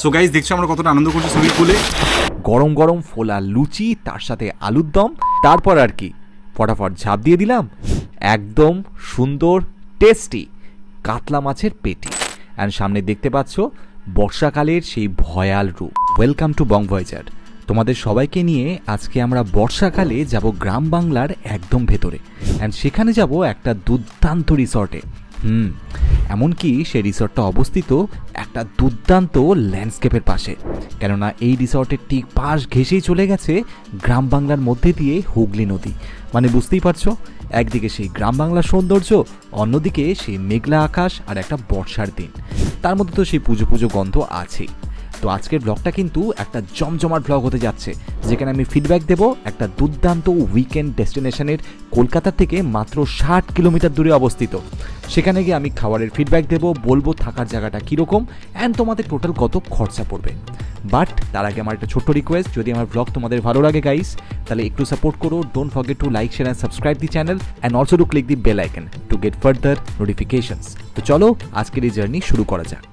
So guys দেখছ আমরা কতটা আনন্দ করছি সুইমিং পুলে গরম গরম ফোলা লুচি, তার সাথে আলুর দম, তারপর আর কি। ফটাফট ঝাঁপ দিয়ে দিলাম। একদম সুন্দর টেস্টি কাতলা মাছের পেটি। অ্যান্ড সামনে দেখতে পাচ্ছ বর্ষাকালের সেই ভয়াল রূপ। ওয়েলকাম টু বং ভয়েজার তোমাদের সবাইকে নিয়ে আজকে আমরা বর্ষাকালে যাব গ্রাম বাংলার একদম ভেতরে। অ্যান্ড সেখানে যাব একটা দুর্দান্ত রিসর্টে হুম, এমনকি সে রিসর্টটা অবস্থিত একটা দুর্দান্ত ল্যান্ডস্কেপের পাশে। কেননা এই রিসর্টের ঠিক পাশ ঘেঁষেই চলে গেছে গ্রাম বাংলার মধ্যে দিয়ে হুগলি নদী। মানে বুঝতেই পারছ, একদিকে সেই গ্রাম বাংলার সৌন্দর্য, অন্যদিকে সেই মেঘলা আকাশ আর একটা বর্ষার দিন। তার মধ্যে তো সেই পুজো পুজো গন্ধ আছেই। তো আজকের ব্লগটা কিন্তু একটা জমজমাট ব্লগ হতে যাচ্ছে, যেখানে আমি ফিডব্যাক দেব একটা দুর্দান্ত উইকেন্ড ডেস্টিনেশনের কলকাতা থেকে মাত্র ষাট কিলোমিটার দূরে অবস্থিত। সেখানে গিয়ে আমি খাবারের ফিডব্যাক দেব, বলব থাকার জায়গাটা কীরকম অ্যান্ড তোমাদের টোটাল কত খরচা পড়বে। বাট তার আগে আমার একটা ছোট্ট রিকোয়েস্ট যদি আমার ব্লগ তোমাদের ভালো লাগে গাইস তাহলে একটু সাপোর্ট করো don't forget to like share and subscribe the channel and also to click the bell icon to get further notifications তো চলো, আজকের এই জার্নি শুরু করা যাক।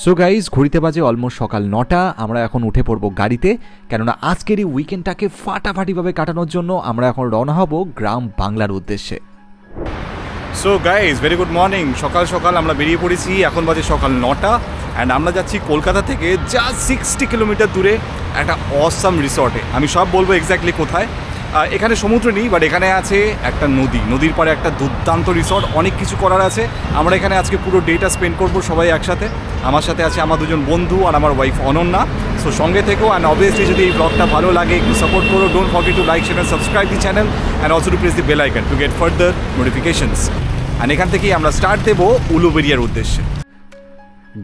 সো গাইজ ঘড়িতে বাজে অলমোস্ট সকাল নটা, আমরা এখন উঠে পড়ব গাড়িতে, কেননা আজকের এই উইকেন্ডটাকে ফাটাফাটিভাবে কাটানোর জন্য আমরা এখন রওনা হব গ্রাম বাংলার উদ্দেশ্যে। So guys very good morning সকাল সকাল আমরা বেরিয়ে পড়েছি, এখন বাজে সকাল নটা অ্যান্ড আমরা যাচ্ছি কলকাতা থেকে যা সিক্সটি কিলোমিটার দূরে একটা অসাম রিসর্টে আমি সব বলব এক্স্যাক্টলি কোথায়। এখানে সমুদ্র নেই বাট এখানে আছে একটা নদী। নদীর পাড়ে একটা দুর্দান্ত রিসর্ট অনেক কিছু করার আছে। আমরা এখানে আজকে পুরো ডেটা স্পেন্ড করব সবাই একসাথে। আমার সাথে আছে আমার দুজন বন্ধু আর আমার ওয়াইফ অনন্যা। সো সঙ্গে থেকেও অ্যান্ড অবভিয়াসলি যদি এই ব্লগটা ভালো লাগে, একটু সাপোর্ট করো। Don't forget to like share and subscribe the channel and also to press the bell icon to get further notifications আর এখান থেকেই আমরা স্টার্ট দেবো উলুবেরিয়ার উদ্দেশ্যে।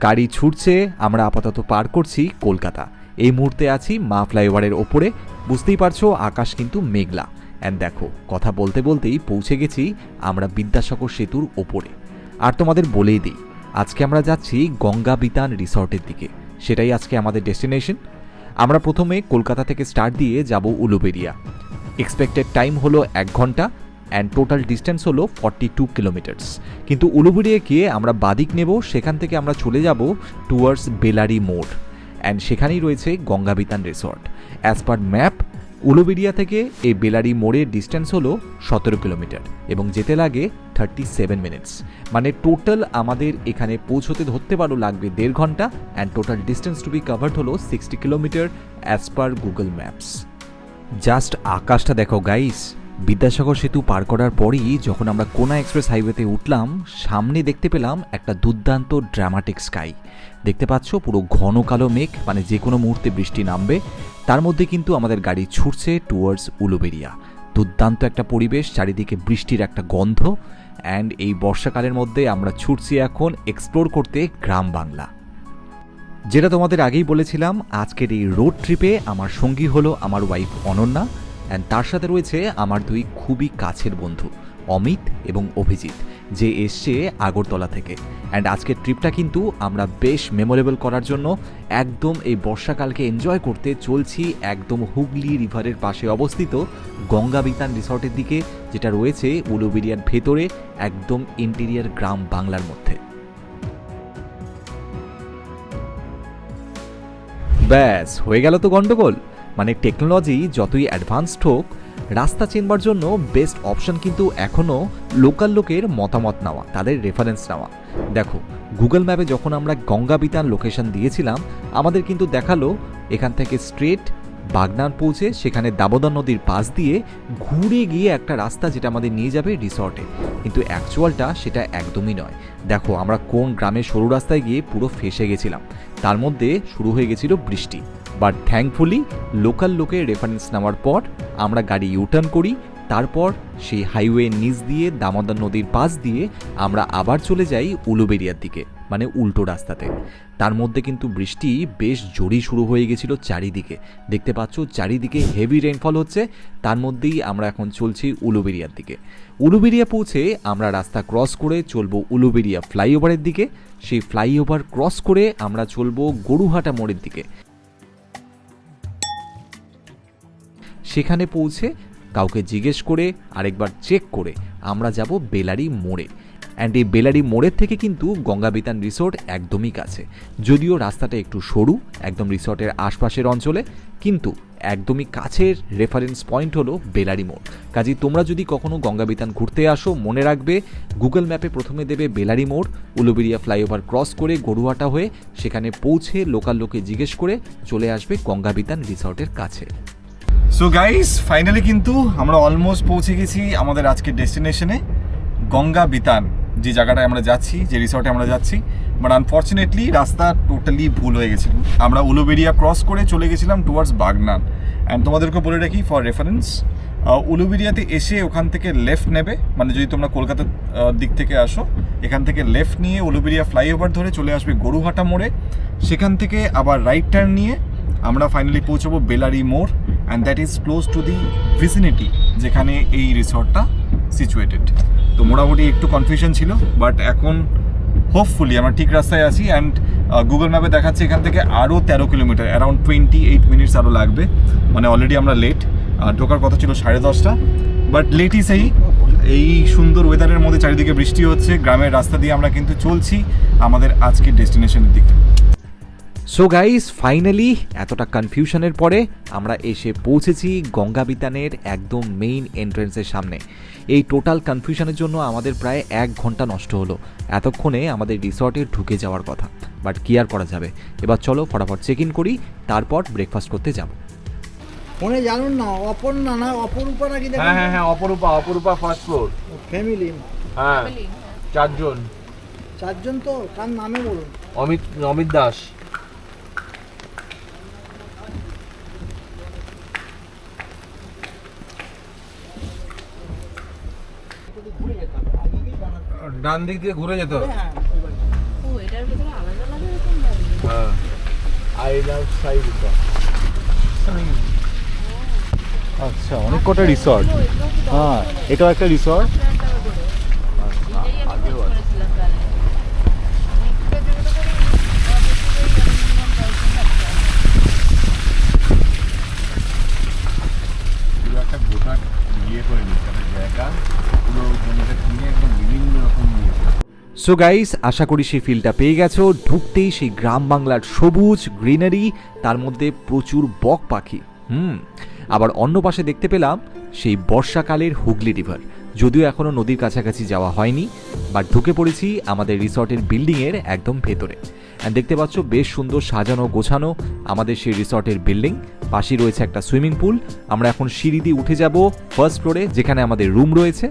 গাড়ি ছুটছে, আমরা আপাতত পার করছি কলকাতা। এই মুহূর্তে আছি মা ফ্লাইওভারের ওপরে। বুঝতেই পারছ, আকাশ কিন্তু মেঘলা। অ্যান্ড দেখো, কথা বলতে বলতেই পৌঁছে গেছি আমরা বিদ্যাসাগর সেতুর ওপরে। আর তোমাদের বলেই দিই, আজকে আমরা যাচ্ছি গঙ্গা বিতান রিসর্টের দিকে। সেটাই আজকে আমাদের ডেস্টিনেশন। আমরা প্রথমে কলকাতা থেকে স্টার্ট দিয়ে যাব উলুবেরিয়া। এক্সপেক্টেড টাইম হলো এক ঘণ্টা অ্যান্ড টোটাল ডিস্টেন্স হলো ফর্টি টু কিলোমিটার্স কিন্তু উলুবেড়িয়া গিয়ে আমরা বাদিক নেব, সেখান থেকে আমরা চলে যাব টুয়ার্ডস বেলারি মোড়। অ্যান্ড সেখানেই রয়েছে Gangabitan resort. As per map Uluberia থেকে এই বেলারি মোড়ের ডিস্টেন্স হলো সতেরো কিলোমিটার এবং যেতে লাগে থার্টি সেভেন মিনিটস মানে টোটাল আমাদের এখানে পৌঁছতে ধরতে পারো লাগবে দেড় ঘণ্টা and total distance to be covered হলো sixty kilometre as per Google maps just আকাশটা দেখো গাইস বিদ্যাসাগর সেতু পার করার পরই যখন আমরা কোনা এক্সপ্রেস হাইওয়েতে উঠলাম, সামনে দেখতে পেলাম একটা দুর্দান্ত ড্রামাটিক স্কাই দেখতে পাচ্ছ পুরো ঘন কালো মেঘ মানে যে কোনো মুহূর্তে বৃষ্টি নামবে। তার মধ্যে কিন্তু আমাদের গাড়ি ছুটছে টুয়ার্ডস উলুবেরিয়া। দুর্দান্ত একটা পরিবেশ, চারিদিকে বৃষ্টির একটা গন্ধ। অ্যান্ড এই বর্ষাকালের মধ্যে আমরা ছুটছি এখন এক্সপ্লোর করতে গ্রাম বাংলা। যেটা তোমাদের আগেই বলেছিলাম, আজকের এই রোড ট্রিপে আমার সঙ্গী হলো আমার ওয়াইফ অনন্যা। অ্যান্ড তার সাথে রয়েছে আমার দুই খুবই কাছের বন্ধু, অমিত এবং অভিজিৎ, যে এসছে আগরতলা থেকে। অ্যান্ড আজকের ট্রিপটা কিন্তু আমরা বেশ মেমোরেবল করার জন্য একদম এই বর্ষাকালকে এনজয় করতে চলছি একদম হুগলি রিভারের পাশে অবস্থিত গঙ্গাবিতান রিসর্টের দিকে, যেটা রয়েছে উলুবেরিয়ার ভেতরে একদম ইন্টেরিয়ার গ্রাম বাংলার মধ্যে। ব্যাস, হয়ে গেল তো গন্ডগোল? মানে টেকনোলজি যতই অ্যাডভান্সড হোক, রাস্তা চিনবার জন্য বেস্ট অপশন কিন্তু এখনও লোকাল লোকের মতামত নেওয়া, তাদের রেফারেন্স নেওয়া। দেখো গুগল ম্যাপে যখন আমরা গঙ্গাবিতান লোকেশন দিয়েছিলাম, আমাদের কিন্তু দেখাল এখান থেকে স্ট্রেট বাগনান পৌঁছে সেখানে দামোদর নদীর পাশ দিয়ে ঘুরে গিয়ে একটা রাস্তা যেটা আমাদের নিয়ে যাবে রিসর্টে কিন্তু অ্যাকচুয়ালটা সেটা একদমই নয়। দেখো, আমরা কোন গ্রামের সরু রাস্তায় গিয়ে পুরো ফেসে গেছিলাম। তার মধ্যে শুরু হয়ে গেছিল বৃষ্টি। বাট থ্যাঙ্কফুলি লোকাল লোকের রেফারেন্স নেওয়ার পর আমরা গাড়ি ইউটার্ন করি, তারপর সেই হাইওয়ে নিচ দিয়ে দামোদর নদীর পাশ দিয়ে আমরা আবার চলে যাই উলুবেরিয়ার দিকে মানে উল্টো রাস্তাতে। তার মধ্যে কিন্তু বৃষ্টি বেশ জোরেই শুরু হয়ে গেছিল চারিদিকে। দেখতে পাচ্ছ, চারিদিকে হেভি রেনফল হচ্ছে, তার মধ্যেই আমরা এখন চলছি উলুবেরিয়ার দিকে। উলুবেরিয়া পৌঁছে আমরা রাস্তা ক্রস করে চলবো উলুবেরিয়া ফ্লাইওভারের দিকে। সেই ফ্লাইওভার ক্রস করে আমরা চলবো গরুহাটা মোড়ের দিকে। সেখানে পৌঁছে কাউকে জিজ্ঞেস করে, আরেকবার চেক করে, আমরা যাব বেলারি মোড়ে। অ্যান্ড এই বেলারি মোড়ের থেকে কিন্তু গঙ্গাবিতান রিসোর্ট একদমই কাছে। যদিও রাস্তাটা একটু সরু, একদম রিসোর্টের আশপাশের অঞ্চলে, কিন্তু একদমই কাছের রেফারেন্স পয়েন্ট হলো বেলারি মোড়। কাজেই তোমরা যদি কখনো গঙ্গাবিতান ঘুরতে আসো, মনে রাখবে গুগল ম্যাপে প্রথমে দেবে বেলারি মোড় উলুবেরিয়া ফ্লাইওভার ক্রস করে গরুয়াটা হয়ে সেখানে পৌঁছে লোকাল লোকে জিজ্ঞেস করে চলে আসবে গঙ্গাবিতান রিসর্টের কাছে। সো গাইস ফাইনালি কিন্তু আমরা অলমোস্ট পৌঁছে গেছি আমাদের আজকের ডেস্টিনেশনে গঙ্গা বিতান, যে জায়গাটায় আমরা যাচ্ছি, যে রিসর্টে আমরা যাচ্ছি। বাট আনফর্চুনেটলি রাস্তা টোটালি ভুল হয়ে গেছিল আমরা উলুবেরিয়া ক্রস করে চলে গেছিলাম টুয়ার্ডস বাগনান। অ্যান্ড তোমাদেরকে বলে রাখি ফর রেফারেন্স উলুবেরিয়াতে এসে ওখান থেকে লেফট নেবে। মানে যদি তোমরা কলকাতার দিক থেকে আসো, এখান থেকে লেফট নিয়ে উলুবেরিয়া ফ্লাইওভার ধরে চলে আসবে গরুহাটা মোড়ে। সেখান থেকে আবার রাইট টার্ন নিয়ে আমরা ফাইনালি পৌঁছবো বেলারি মোড় and that is close to the vicinity যেখানে এই রিসর্টটা সিচুয়েটেড তো মোটামুটি একটু কনফিউশন ছিল বাট এখন হোপফুলি আমরা ঠিক রাস্তায় আছি অ্যান্ড গুগল ম্যাপে দেখাচ্ছে এখান থেকে আরও তেরো kilometre around twenty eight minutes আরও লাগবে। মানে অলরেডি আমরা লেট ঢোকার কথা ছিল সাড়ে দশটা। বাট লেটই সেই এই সুন্দর ওয়েদারের মধ্যে চারিদিকে বৃষ্টি হচ্ছে, গ্রামের রাস্তা দিয়ে আমরা কিন্তু চলছি আমাদের আজকের ডেস্টিনেশনের দিকে। সো গাইস ফাইনালি এতটা কনফিউশনের পরে আমরা এসে পৌঁছেছি গঙ্গাবিতানের একদম মেইন এন্ট্রেন্সের সামনে। এই টোটাল কনফিউশনের জন্য আমাদের প্রায় এক ঘণ্টা নষ্ট হলো। এতক্ষণে আমাদের রিসর্টে ঢুকে যাওয়ার কথা। বাট কি আর করা যাবে? এবার চলো ফটাফট চেক ইন করি তারপর ব্রেকফাস্ট করতে যাব। ফোনে জানুন না অপর্ণা না না অপরূপা নাকি হ্যাঁ হ্যাঁ হ্যাঁ অপরূপা অপরূপা ফার্স্ট ফ্লোর ফ্যামিলি হ্যাঁ চারজন। চারজন তো কার নামে বলুন। অমিত অমিত দাস। ডান দিক দিয়ে ঘুরে যেত হবে। হ্যাঁ। ও এটার ভিতরে আলাদা আলাদা এরকম হ্যাঁ। আই লাভ সাই আচ্ছা অনেক কটা রিসর্ট হ্যাঁ এটাও একটা রিসর্ট আগেও করেছিলাম তাহলে পুরো একটা ভোটার ইয়ে করে নিচ্ছে একটা জায়গা পুরো জমিটা কিনে একদম বিভিন্ন রকম ইয়ে করে। সো গাইস আশা করি সেই ফিলটা পেয়ে গেছো। ঢুকতেই সেই গ্রাম বাংলার সবুজ গ্রিনারি তার মধ্যে প্রচুর বক পাখি। হুম, আবার অন্য পাশে দেখতে পেলাম সেই বর্ষাকালের হুগলি রিভার যদিও এখনও নদীর কাছাকাছি যাওয়া হয়নি বাট ঢুকে পড়েছি আমাদের রিসর্টের বিল্ডিংয়ের একদম ভেতরে। দেখতে পাচ্ছ বেশ সুন্দর সাজানো গোছানো আমাদের সেই রিসর্টের বিল্ডিং পাশেই রয়েছে একটা সুইমিং পুল আমরা এখন সিঁড়ি দিয়ে উঠে যাব ফার্স্ট ফ্লোরে যেখানে আমাদের রুম রয়েছে।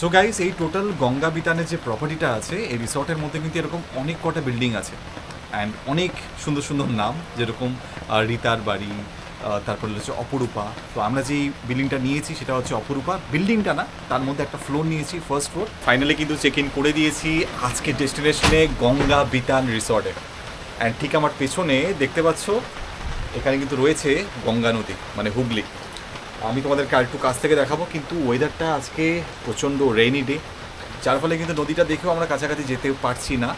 সো গাইস এই টোটাল গঙ্গা বিতানের যে প্রপার্টিটা আছে, এই রিসর্টের মধ্যে কিন্তু এরকম অনেক কটা বিল্ডিং আছে। অ্যান্ড অনেক সুন্দর সুন্দর নাম, যেরকম রিতার বাড়ি তারপর হচ্ছে অপরূপা। তো আমরা যেই বিল্ডিংটা নিয়েছি, সেটা হচ্ছে অপরূপা। বিল্ডিংটা না, তার মধ্যে একটা ফ্লোর নিয়েছি ফার্স্ট ফ্লোর ফাইনালি কিন্তু চেক ইন করে দিয়েছি আজকের ডেস্টিনেশনে গঙ্গা বিতান রিসর্টে অ্যান্ড ঠিক আমার পেছনে দেখতে পাচ্ছ, এখানে কিন্তু রয়েছে গঙ্গা নদী মানে হুগলি। আমি তোমাদেরকে আরেকটু কাছ থেকে দেখাবো, কিন্তু ওয়েদারটা আজকে প্রচণ্ড রেইনি ডে যার ফলে কিন্তু নদীটা দেখেও আমরা কাছাকাছি যেতে পারছি না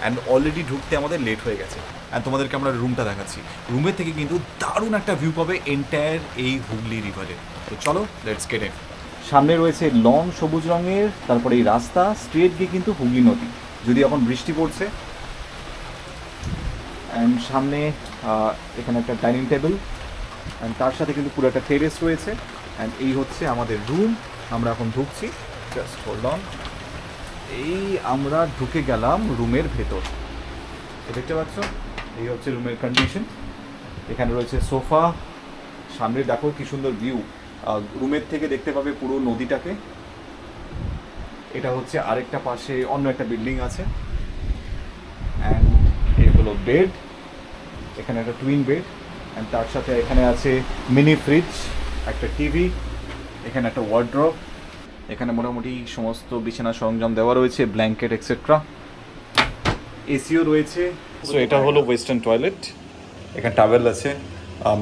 অ্যান্ড অলরেডি ঢুকতে আমাদের লেট হয়ে গেছে। অ্যান্ড তোমাদেরকে আমরা রুমটা দেখাচ্ছি। রুমের থেকে কিন্তু দারুণ একটা ভিউ পাবে এন্টায়ার এই হুগলি রিভারে তো চলো লেটস গেট ইট সামনে রয়েছে লং সবুজ রঙের, তারপরে এই রাস্তা স্ট্রেট গিয়ে কিন্তু হুগলি নদী। যদি এখন বৃষ্টি পড়ছে অ্যান্ড সামনে এখানে একটা ডাইনিং টেবিল অ্যান্ড তার সাথে কিন্তু পুরো একটা টেরেস রয়েছে। অ্যান্ড এই হচ্ছে আমাদের রুম আমরা এখন ঢুকছি। জাস্ট হোল্ড অন এই আমরা ঢুকে গেলাম রুমের ভেতর। দেখতে পাচ্ছ? এই হচ্ছে রুমের কন্ডিশন এখানে রয়েছে সোফা। সামনে দেখো কি সুন্দর ভিউ রুমের থেকে দেখতে পাবে পুরো নদীটাকে। এটা হচ্ছে আরেকটা পাশে অন্য একটা বিল্ডিং আছে। অ্যান্ড এই হলো বেড এখানে একটা টুইন বেড অ্যান্ড তার সাথে এখানে আছে মিনি ফ্রিজ একটা টিভি এখানে একটা ওয়ার্ড্রপ এখানে মোটামুটি সমস্ত বিছানা সরঞ্জাম দেওয়া রয়েছে ব্ল্যাঙ্কেট এক্সেট্রা এসিও রয়েছে। সো এটা হলো ওয়েস্টার্ন টয়লেট এখানে টাওয়েল আছে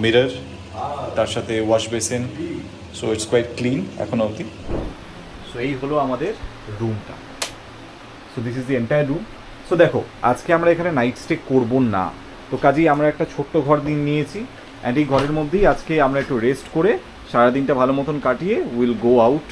মিরর তার সাথে wash basin so it's quite clean এখন অবধি। সো এই হলো আমাদের রুমটা so this is the entire room so দেখো আজকে আমরা এখানে নাইট স্টে করব না। তো কাজেই আমরা একটা ছোট্ট ঘর দিন নিয়েছি অ্যান্ড এই ঘরের মধ্যেই আজকে আমরা একটু রেস্ট করে সারাদিনটা ভালো মতন কাটিয়ে will go out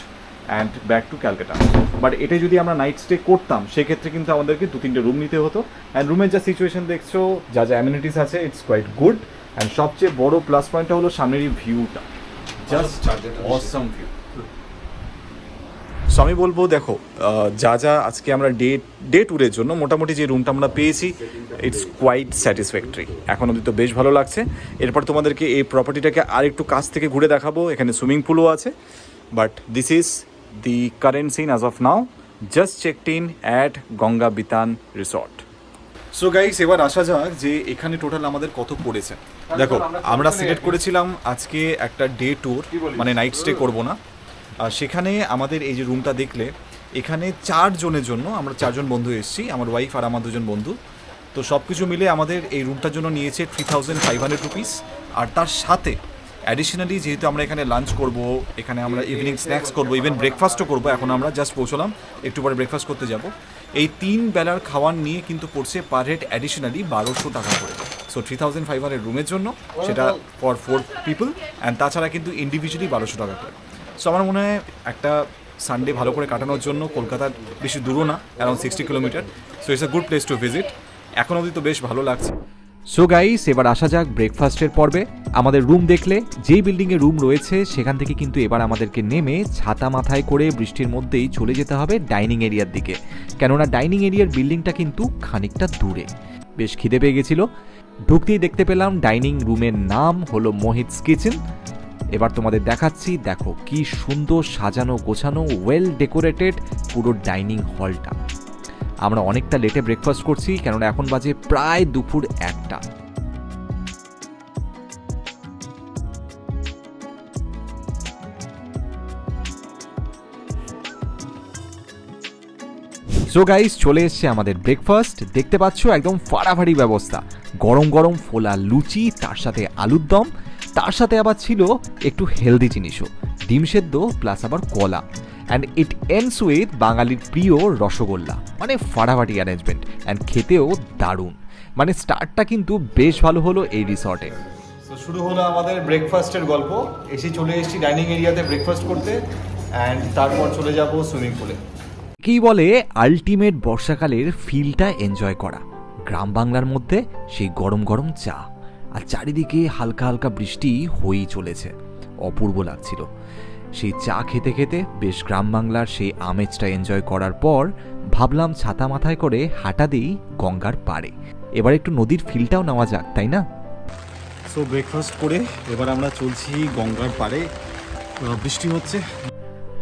and back to Calcutta. But এটা যদি আমরা নাইট স্টে করতাম সেক্ষেত্রে কিন্তু আমাদেরকে দু তিনটে রুম নিতে হতো। অ্যান্ড রুমের যা সিচুয়েশন দেখছ যা যা অ্যামিনিটিস আছে ইটস কোয়াইট গুড অ্যান্ড সবচেয়ে বড় প্লাস পয়েন্টটা হলো সামনের এই ভিউটা জাস্ট অসম ভিউ সো আমি বলব, দেখো যা যা আজকে আমরা ডে ডে ট্যুরের জন্য মোটামুটি যে রুমটা আমরা পেয়েছি ইটস কোয়াইট স্যাটিসফ্যাক্টরি এখন অব্দি তো বেশ ভালো লাগছে। এরপর তোমাদেরকে এই প্রপার্টিটাকে আর একটু কাছ থেকে ঘুরে দেখাবো। এখানে সুইমিং পুলও আছে। But this is the current scene as of now just checked in at Ganga Bitan resort so guys এবার আসা যাক যে এখানে টোটাল আমাদের কত পড়েছে। দেখো, আমরা সিলেক্ট করেছিলাম আজকে একটা ডে ট্যুর মানে নাইট স্টে করব না। সেখানে আমাদের এই যে রুমটা দেখলে এখানে চার জনের জন্য আমরা চারজন বন্ধু এসেছি আমার ওয়াইফ আর আমার দুজন বন্ধু। তো সব কিছু মিলে আমাদের এই রুমটার জন্য নিয়েছে three thousand five hundred rupees আর তার সাথে অ্যাডিশনালি যেহেতু আমরা এখানে লাঞ্চ করব এখানে আমরা ইভিনিং স্ন্যাক্স করব ইভেন ব্রেকফাস্টও করব এখন আমরা জাস্ট পৌঁছলাম একটু পরে ব্রেকফাস্ট করতে যাব। এই তিন বেলার খাওয়ার নিয়ে কিন্তু পড়ছে পার হেড অ্যাডিশনালি বারোশো টাকা করে। So three thousand five hundred রুমের জন্য সেটা ফর ফোর পিপল অ্যান্ড তাছাড়া কিন্তু ইন্ডিভিজুয়ালি বারোশো টাকা করে। সো আমার মনে হয় একটা সানডে ভালো করে কাটানোর জন্য কলকাতার বেশি দূরও না around sixty kilometre so it's a good place to visit এখন অবধি তো বেশ ভালো লাগছে। সো গাইস এবার আসা যাক ব্রেকফাস্টের পর্বে। আমাদের রুম দেখলে, যেই বিল্ডিংয়ে রুম রয়েছে, সেখান থেকে কিন্তু এবার আমাদেরকে নেমে ছাতা মাথায় করে বৃষ্টির মধ্যেই চলে যেতে হবে ডাইনিং এরিয়ার দিকে। কেননা ডাইনিং এরিয়ার বিল্ডিংটা কিন্তু খানিকটা দূরে। বেশ খিদে পেয়ে গেছিল। ঢুকতেই দেখতে পেলাম ডাইনিং রুমের নাম হলো মোহিতস কিচেন এবার তোমাদের দেখাচ্ছি, দেখো কি সুন্দর সাজানো গোছানো ওয়েল ডেকোরেটেড পুরো ডাইনিং হলটা আমরা অনেকটা লেটে ব্রেকফাস্ট করছি, কেননা এখন বাজে প্রায় দুপুর একটা। সো গাইস চলে এসছে আমাদের ব্রেকফাস্ট দেখতে পাচ্ছো একদম ফাড়াফাড়ি ব্যবস্থা। গরম গরম ফোলা লুচি, তার সাথে আলুর দম তার সাথে আবার ছিল একটু হেলদি জিনিসও। ডিম সেদ্ধ প্লাস আবার কলা। অ্যান্ড ইট এন্ডস উইথ বাঙালির প্রিয় রসগোল্লা। মানে ফাটাফাটি অ্যারেঞ্জমেন্ট অ্যান্ড খেতেও দারুণ। মানে স্টার্টটা কিন্তু বেশ ভালো হলো এই রিসর্টে তো শুরু হলো আমাদের ব্রেকফাস্টের গল্প। এসে চলে এসেছি ডাইনিং এরিয়াতে ব্রেকফাস্ট করতে অ্যান্ড তারপর চলে যাব সুইমিং পুলে কি বলে আলটিমেট বর্ষাকালের ফিলটা এনজয় করা। গ্রাম বাংলার মধ্যে সেই গরম গরম চা। আর চারিদিকে হালকা হালকা বৃষ্টি হয়েই চলেছে। অপূর্ব লাগছিল। সেই চা খেতে খেতে বেশ গ্রাম বাংলার সেই আমেজটা এনজয় করার পর ভাবলাম ছাতা মাথায় করে হাঁটা দিই গঙ্গার পাড়ে। এবার একটু নদীর ফিলটাও নেওয়া যাক তাই না? সো ব্রেকফাস্ট করে এবার আমরা চলছি গঙ্গার পাড়ে। বৃষ্টি হচ্ছে।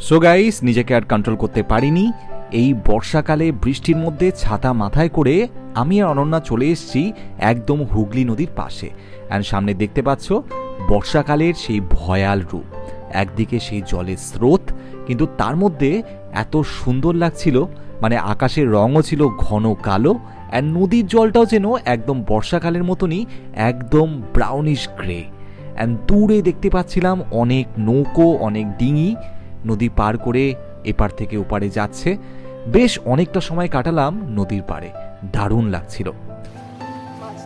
সো গাইস নিজেকে আর কন্ট্রোল করতে পারিনি। এই বর্ষাকালে বৃষ্টির মধ্যে ছাতা মাথায় করে আমি আর অনন্যা চলে এসেছি একদম হুগলি নদীর পাশে। অ্যান্ড সামনে দেখতে পাচ্ছ, বর্ষাকালের সেই ভয়াল রূপ। একদিকে সেই জলের স্রোত, কিন্তু তার মধ্যে এত সুন্দর লাগছিল মানে আকাশের রঙও ছিল ঘন কালো অ্যান্ড নদীর জলটাও যেন একদম বর্ষাকালের মতনই একদম ব্রাউনিশ গ্রে অ্যান্ড দূরে দেখতে পাচ্ছিলাম অনেক নৌকো, অনেক ডিঙি, নদী পার করে এপার থেকে ওপারে যাচ্ছে। বেশ অনেকটা সময় কাটালাম নদীর পাড়ে। দারুণ লাগছিল।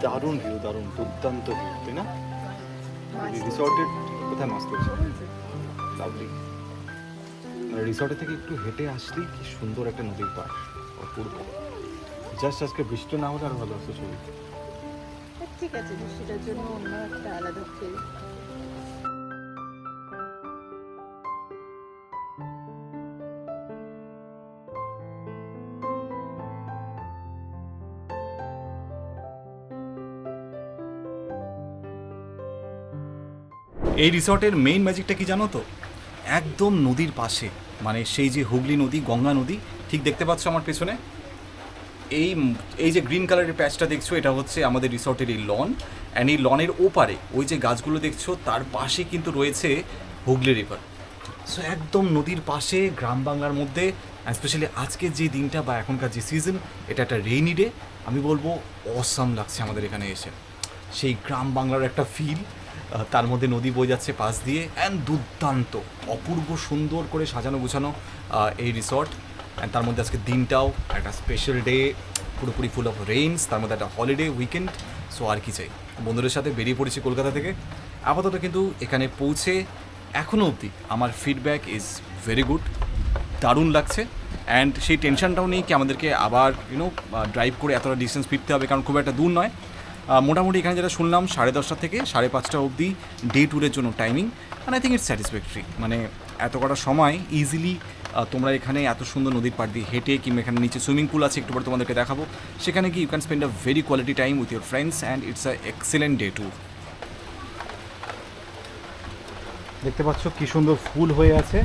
দারুণ ভিউ দারুণ দুর্দান্ত ভিউ তাই না? রিসর্টের কোথায় মাছ করছে? লাভলি রিসর্টের থেকে একটু হেঁটে আসলেই কি সুন্দর একটা নদীর পাড় অপূর্ব। জাস্ট আজকে বৃষ্টি না হলে আর ভালো হতো ছবি। ঠিক আছে সেটার জন্য অন্য একটা আলাদা ফিল এই রিসর্টের মেইন ম্যাজিকটা কি জানো তো? একদম নদীর পাশে মানে সেই যে হুগলি নদী, গঙ্গা নদী, ঠিক দেখতে পাচ্ছ আমার পেছনে? এই এই যে গ্রিন কালারের প্যাচটা দেখছ, এটা হচ্ছে আমাদের রিসর্টের এই লন অ্যান্ড এই লনের ওপারে, ওই যে গাছগুলো দেখছ, তার পাশে কিন্তু রয়েছে হুগলি রিভার সো একদম নদীর পাশে, গ্রাম বাংলার মধ্যে স্পেশালি আজকের যে দিনটা বা এখনকার যে সিজন এটা একটা রেইনি ডে আমি বলব অসাম লাগছে আমাদের এখানে এসে। সেই গ্রাম বাংলার একটা ফিল তার মধ্যে নদী বয়ে যাচ্ছে পাশ দিয়ে অ্যান্ড দুর্দান্ত, অপূর্ব সুন্দর করে সাজানো গোছানো এই রিসর্ট অ্যান্ড তার মধ্যে আজকে দিনটাও, একটা স্পেশাল ডে পুরোপুরি ফুল অফ রেইনস তার মধ্যে একটা হলিডে উইকেন্ড সো আর কি চাই? বন্ধুদের সাথে বেরিয়ে পড়েছি কলকাতা থেকে। আপাতত কিন্তু এখানে পৌঁছে এখনও অবধি আমার ফিডব্যাক ইজ ভেরি গুড দারুণ লাগছে। অ্যান্ড সেই টেনশনটাও নেই কি আমাদেরকে আবার ইউনো ড্রাইভ করে এতটা ডিস্টেন্স ফিরতে হবে, কারণ খুব একটা দূর নয়। মোটামুটি এখানে যেটা শুনলাম, সাড়ে দশটা থেকে সাড়ে পাঁচটা অবধি ডে ট্যুরের জন্য timing and I think it's satisfactory মানে এত কটা সময় ইজিলি তোমরা এখানে এত সুন্দর নদীর পাড় দিয়ে হেঁটে কিংবা এখানে নিচে সুইমিং পুল আছে, একটু পরে তোমাদেরকে দেখাবো। সেখানে কি you can spend a very quality time with your friends and it's a excellent day tour দেখতে পাচ্ছ কি সুন্দর ফুল হয়ে আছে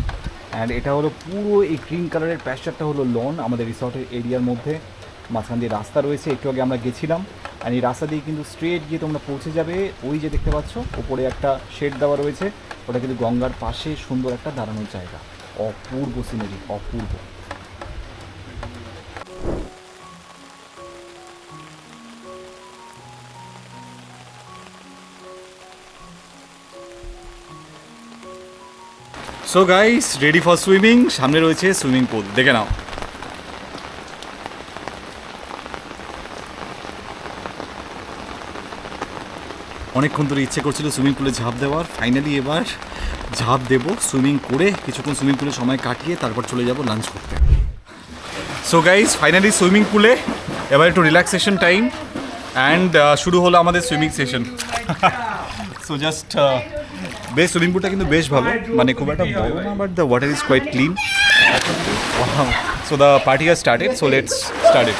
অ্যান্ড এটা হলো পুরো এই গ্রিন কালারের প্যাশ্চারটা হলো লন আমাদের রিসর্টের এরিয়ার মধ্যে। মাঝখান দিয়ে রাস্তা রয়েছে, একটু আগে আমরা গেছিলাম। অ্যান্ড এই রাস্তা দিয়ে কিন্তু স্ট্রেট গিয়ে তোমরা পৌঁছে যাবে ওই যে দেখতে পাচ্ছ ওপরে একটা শেড দেওয়া রয়েছে। ওটা কিন্তু গঙ্গার পাশে সুন্দর একটা দাঁড়ানোর জায়গা। অপূর্ব scenery Apurba. So guys ready for swimming সামনে রয়েছে সুইমিং পুল দেখে নাও। অনেকক্ষণ ধরে ইচ্ছে করছিল সুইমিং পুলে ঝাঁপ দেওয়ার। ফাইনালি এবার ঝাঁপ দেব, সুইমিং করে কিছুক্ষণ সুইমিং পুলে সময় কাটিয়ে তারপর চলে যাব লাঞ্চ করতে। সো গাইস ফাইনালি সুইমিং পুলে, এবার একটু রিল্যাক্সেশন টাইম অ্যান্ড শুরু হলো আমাদের সুইমিং সেশন সো জাস্ট বেশ, সুইমিং পুলটা কিন্তু বেশ ভালো মানে খুব একটা বড় না but the water is quite clean so the party are started so let's started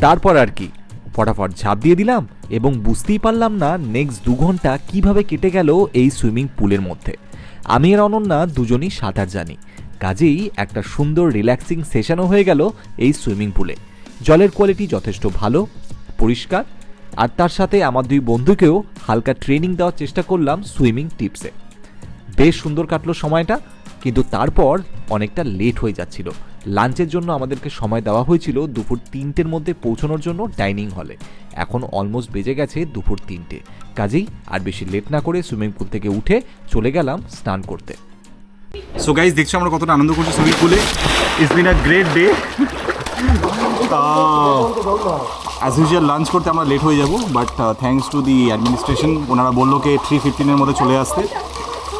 তারপর আর কি। ফটাফট ঝাঁপ দিয়ে দিলাম এবং বুঝতেই পারলাম না নেক্সট দু ঘণ্টা কীভাবে কেটে গেল এই সুইমিং পুলের মধ্যে। আমি আর অনন্যা দুজনই সাঁতার জানি। কাজেই একটা সুন্দর রিল্যাক্সিং সেশনও হয়ে গেল এই সুইমিং পুলে জলের কোয়ালিটি যথেষ্ট ভালো, পরিষ্কার, আর তার সাথে আমার দুই বন্ধুকেও হালকা ট্রেনিং দেওয়ার চেষ্টা করলাম সুইমিং টিপসে বেশ সুন্দর কাটলো সময়টা কিন্তু তারপর অনেকটা লেট হয়ে যাচ্ছিল। লাঞ্চের জন্য আমাদেরকে সময় দেওয়া হয়েছিল দুপুর তিনটের মধ্যে পৌঁছানোর জন্য ডাইনিং হলে। এখন অলমোস্ট বেজে গেছে দুপুর তিনটে। কাজেই আর বেশি লেট না করে সুইমিং পুল থেকে উঠে চলে গেলাম স্নান করতে। সো গাইজ দেখছ আমরা কতটা আনন্দ করছি সুইমিং পুলে it's been a great day as usual lunch করতে আমরা লেট হয়ে যাব but thanks to the administration ওনারা বলল কি থ্রি ফিফটিনের মধ্যে চলে আসতে।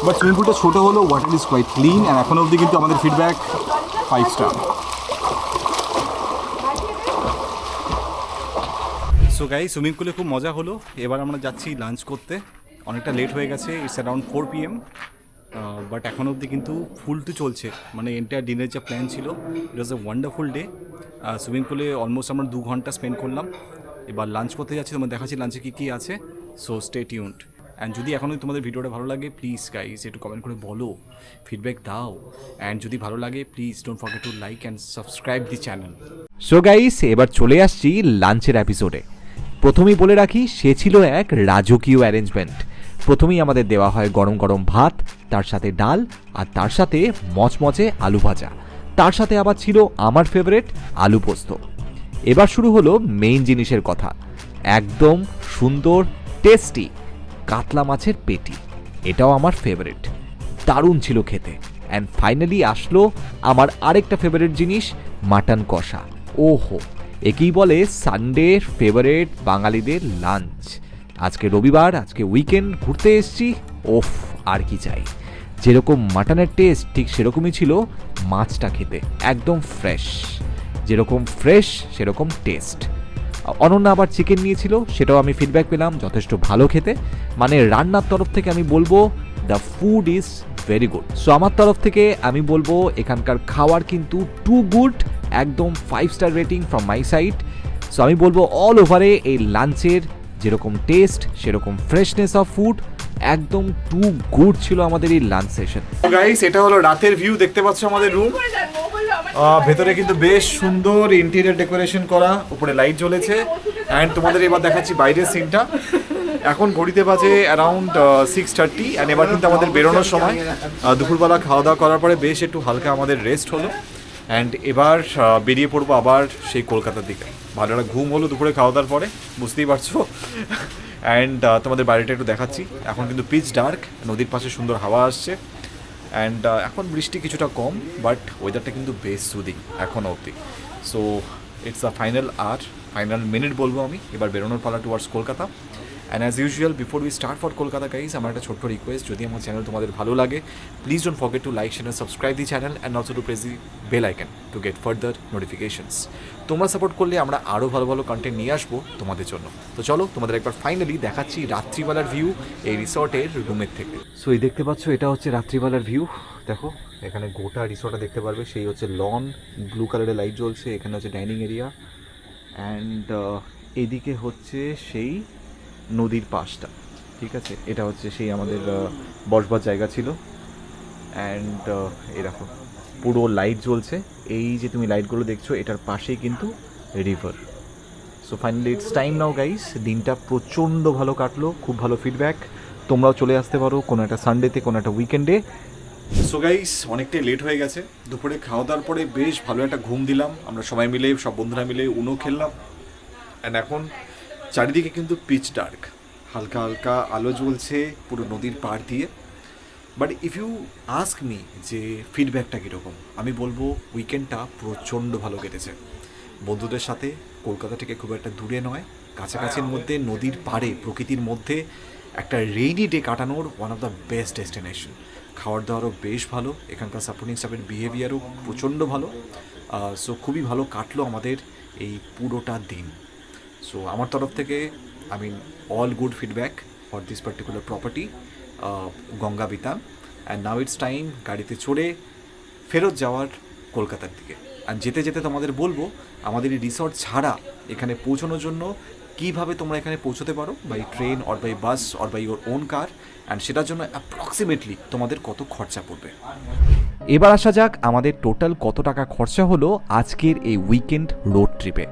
বাট সুইমিং পুলটা ছোটো হলো water is quite clean and এখন অবধি কিন্তু আমাদের feedback five star so guy swimming পুলে খুব মজা হলো। এবার আমরা যাচ্ছি লাঞ্চ করতে। অনেকটা লেট হয়ে গেছে it's around four P M but এখন অবধি কিন্তু ফুল তো চলছে। মানে এন্টায়ার ডিনের যে প্ল্যান ছিল it was a wonderful day swimming পুলে অলমোস্ট আমরা দু ঘণ্টা স্পেন্ড করলাম। এবার লাঞ্চ করতে যাচ্ছি তোমার দেখাচ্ছি লাঞ্চে কী কী আছে। সো স্টে টিউন্ড অ্যান্ড যদি এখনও তোমাদের ভিডিওটা ভালো লাগে প্লিজ গাইজ একটু কমেন্ট করে বলো ফিডব্যাক দাও। অ্যান্ড যদি ভালো লাগে please don't forget to like and subscribe the channel so guys এবার চলে আসছি লাঞ্চের এপিসোডে প্রথমেই বলে রাখি, সে ছিল এক রাজকীয় অ্যারেঞ্জমেন্ট প্রথমেই আমাদের দেওয়া হয় গরম গরম ভাত, তার সাথে ডাল, আর তার সাথে মচমচে আলু ভাজা। তার সাথে আবার ছিল আমার ফেভারেট আলু পোস্ত। এবার শুরু হলো মেইন জিনিসের কথা। একদম সুন্দর টেস্টি কাতলা মাছের পেটি। এটাও আমার ফেভারিট দারুণ ছিল খেতে। অ্যান্ড ফাইনালি আসলো আমার আরেকটা ফেভারিট জিনিস মাটন কষা। ওহো, একেই বলে সানডের ফেভারিট বাঙালিদের লাঞ্চ আজকে রবিবার, আজকে উইকেন্ড ঘুরতে এসছি, ওফ, আর কি চাই। যেরকম মাটনের টেস্ট ঠিক সেরকমই ছিল মাছটা খেতে, একদম ফ্রেশ যেরকম ফ্রেশ সেরকম টেস্ট অনন্যা আবার চিকেন নিয়েছিল সেটাও আমি ফিডব্যাক পেলাম যথেষ্ট ভালো খেতে। মানে রান্নার তরফ থেকে আমি বলব the food is very good so আমার তরফ থেকে আমি বলব এখানকার খাওয়ার কিন্তু টু গুড একদম five star rating from my side so আমি বলব অল ওভারে এই লাঞ্চের যেরকম টেস্ট সেরকম ফ্রেশনেস অফ ফুড একদম টু গুড ছিল আমাদের এই লাঞ্চ সেশন গাইস এটা হলো রাতের ভিউ দেখতে পাচ্ছ আমাদের রুম ভেতরে কিন্তু বেশ সুন্দর ইন্টেরিয়ার ডেকোরেশন করা, উপরে লাইট জ্বলেছে। অ্যান্ড তোমাদের এবার দেখাচ্ছি বাইরের সিনটা এখন ঘড়িতে বাজে অ্যারাউন্ড সিক্স থার্টি অ্যান্ড এবার কিন্তু আমাদের বেরোনোর সময়। দুপুরবেলা খাওয়া দাওয়া করার পরে বেশ একটু হালকা আমাদের রেস্ট হলো। অ্যান্ড এবার বেরিয়ে পড়ব আবার সেই কলকাতার দিকে। ভালো একটা ঘুম হলো দুপুরে খাওয়া দাওয়ার পরে, বুঝতেই পারছ? অ্যান্ড তোমাদের বাড়িটা একটু দেখাচ্ছি। এখন কিন্তু পিচ ডার্ক নদীর পাশে সুন্দর হাওয়া আসছে। অ্যান্ড এখন বৃষ্টি কিছুটা কম বাট ওয়েদারটা কিন্তু বেশ সুদিং এখন অবধি। সো ইটস আ ফাইনাল আর ফাইনাল মিনিট বলব আমি। এবার বেরোনোর পালা towards Kolkata. And as usual before we start for Kolkata guys আমার একটা ছোট্ট রিকোয়েস্ট যদি আমার চ্যানেল তোমাদের ভালো লাগে please don't forget to like channel subscribe the channel and also to press the bell icon to get further notifications তোমরা support করলে আমরা আরও ভালো ভালো কন্টেন্ট নিয়ে আসব তোমাদের জন্য। তো চলো, তোমাদের একবার ফাইনালি দেখাচ্ছি রাত্রিবেলার ভিউ এই রিসর্টের রুমের থেকে। সো এই দেখতে পাচ্ছ, এটা হচ্ছে রাত্রিবেলার ভিউ দেখো, এখানে গোটা রিসর্টটা দেখতে পারবে। সেই হচ্ছে লন ব্লু কালারের লাইট জ্বলছে। এখানে হচ্ছে ডাইনিং এরিয়া অ্যান্ড এদিকে হচ্ছে সেই নদীর পাশটা, ঠিক আছে? এটা হচ্ছে সেই আমাদের বসবার জায়গা ছিল। অ্যান্ড এরকম পুরো লাইট জ্বলছে। এই যে তুমি লাইটগুলো দেখছ, এটার পাশেই কিন্তু river so finally it's time now guys দিনটা প্রচণ্ড ভালো কাটলো, খুব ভালো ফিডব্যাক তোমরাও চলে আসতে পারো কোনো একটা সানডেতে কোনো একটা উইকেন্ডে সো গাইস অনেকটাই লেট হয়ে গেছে। দুপুরে খাওয়া দাওয়ার পরে বেশ ভালো একটা ঘুম দিলাম। আমরা সবাই মিলে, সব বন্ধুরা মিলে, উনো খেললাম। অ্যান্ড এখন চারিদিকে কিন্তু পিচ ডার্ক হালকা হালকা আলো জ্বলছে পুরো নদীর পাড় দিয়ে। But if you ask me যে ফিডব্যাকটা কীরকম, আমি বলব উইকেন্ডটা প্রচণ্ড ভালো কেটেছে। বন্ধুদের সাথে কলকাতা থেকে খুব একটা দূরে নয়, কাছাকাছির মধ্যে, নদীর পাড়ে, প্রকৃতির মধ্যে একটা রেইনি ডে কাটানোর one of the best destination খাওয়ার দাওয়ারও বেশ ভালো, এখানকার সাপোর্টিং স্টাফের বিহেভিয়ারও প্রচণ্ড ভালো। সো খুবই ভালো কাটলো আমাদের এই পুরোটা দিন। সো আমার তরফ থেকে I mean all good feedback for this particular property Ganga Bitan and now it's time গাড়িতে চড়ে ফেরত যাওয়ার কলকাতার দিকে। আর যেতে যেতে তোমাদের বলব, আমাদের এই রিসর্ট ছাড়া এখানে পৌঁছানোর জন্য কীভাবে তোমরা এখানে পৌঁছতে পারো by train or by bus or by your own car and সেটার জন্য অ্যাপ্রক্সিমেটলি তোমাদের কত খরচা পড়বে। এবার আসা যাক, আমাদের টোটাল কত টাকা খরচা হলো আজকের এই উইকেন্ড রোড ট্রিপে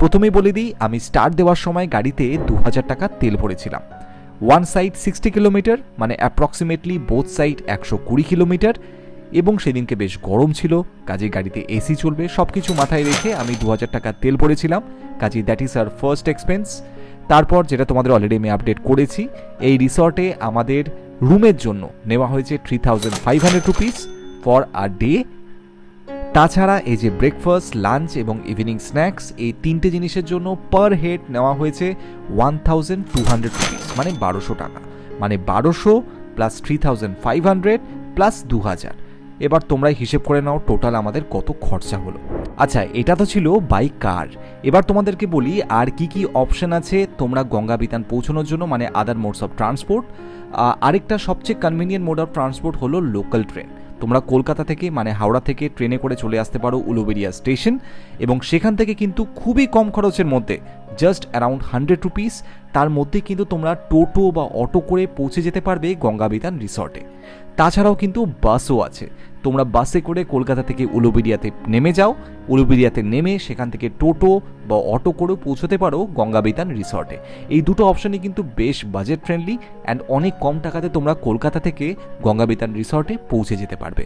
প্রথমেই বলে দিই, আমি স্টার্ট দেওয়ার সময় গাড়িতে দু হাজার টাকা তেল ভরেছিলাম। ওয়ান সাইড সিক্সটি কিলোমিটার মানে অ্যাপ্রক্সিমেটলি বোথ সাইড একশো কুড়ি কিলোমিটার এবং সেদিনকে বেশ গরম ছিল, কাজে গাড়িতে এসি চলবে সব কিছু মাথায় রেখে আমি দু হাজার টাকা তেল ভরেছিলাম। কাজে that is our first expense তারপর যেটা তোমাদের অলরেডি আমি আপডেট করেছি, এই রিসর্টে আমাদের রুমের জন্য নেওয়া হয়েছে three thousand five hundred rupees for a day তাছাড়া এই যে ব্রেকফাস্ট লাঞ্চ এবং ইভিনিং স্ন্যাক্স এই তিনটে জিনিসের জন্য পার হেড নেওয়া হয়েছে one thousand two hundred rupees মানে বারোশো টাকা। মানে বারোশো plus three thousand five hundred plus দু হাজার এবার তোমরাই হিসেব করে নাও টোটাল আমাদের কত খরচা হলো। আচ্ছা এটা তো ছিল বাই কার এবার তোমাদেরকে বলি আর কি কি অপশন আছে তোমরা গঙ্গা বিতান পৌঁছানোর জন্য মানে আদার মোডস অফ ট্রান্সপোর্ট আরেকটা সবচেয়ে কনভিনিয়েন্ট মোড অফ ট্রান্সপোর্ট হলো লোকাল ট্রেন তোমরা কলকাতা থেকে মানে হাওড়া থেকে ট্রেনে করে চলে আসতে পারো উলুবেরিয়া স্টেশন এবং সেখান থেকে কিন্তু খুবই কম খরচের মধ্যে জাস্ট অ্যারাউন্ড হান্ড্রেড রুপিস তার মধ্যে কিন্তু তোমরা টোটো বা অটো করে পৌঁছে যেতে পারবে গঙ্গাবিধান রিসর্টে তাছাড়াও কিন্তু বাসও আছে। তোমরা বাসে করে কলকাতা থেকে উলুবেরিয়াতে নেমে যাও। উলুবেরিয়াতে নেমে সেখান থেকে টোটো বা অটো করেও পৌঁছতে পারো গঙ্গাবিতান রিসর্টে। এই দুটো অপশানই কিন্তু বেশ বাজেট ফ্রেন্ডলি অ্যান্ড অনেক কম টাকাতে তোমরা কলকাতা থেকে গঙ্গাবিতান রিসর্টে পৌঁছে যেতে পারবে।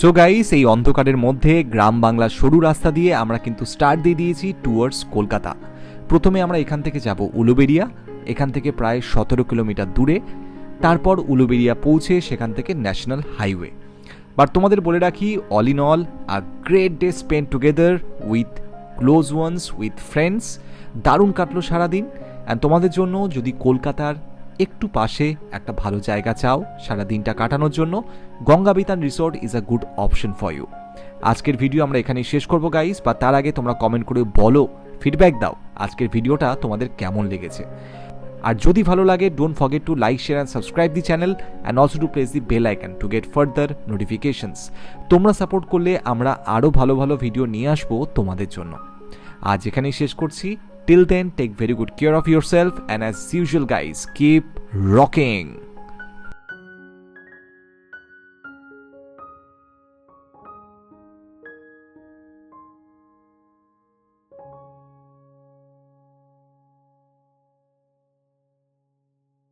সো গাইস এই অন্ধকারের মধ্যে গ্রাম বাংলার সরু রাস্তা দিয়ে আমরা কিন্তু স্টার্ট দিয়ে দিয়েছি টুয়ার্ডস কলকাতা। প্রথমে আমরা এখান থেকে যাব উলুবেরিয়া এখান থেকে প্রায় সতেরো কিলোমিটার দূরে। তারপর উলুবেরিয়া পৌঁছে সেখান থেকে ন্যাশনাল হাইওয়ে বাট তোমাদের বলে রাখি all in all a great day spend together with close ones with friends দারুণ কাটলো সারাদিন। অ্যান্ড তোমাদের জন্য যদি কলকাতার একটু পাশে একটা ভালো জায়গা চাও সারা দিনটা কাটানোর জন্য, Gangabitan resort is a good option for you. আজকের ভিডিও আমরা এখানেই শেষ করব, গাইস, বা তার আগে তোমরা কমেন্ট করে বলো ফিডব্যাক দাও, আজকের ভিডিওটা তোমাদের কেমন লেগেছে। আর যদি ভালো লাগে don't forget to like share and subscribe the channel and also to press the bell icon to get further notifications তোমরা সাপোর্ট করলে আমরা আরও ভালো ভালো ভিডিও নিয়ে আসব তোমাদের জন্য। আজ এখানেই শেষ করছি। Till then, take very good care of yourself and as usual, guys, keep rocking.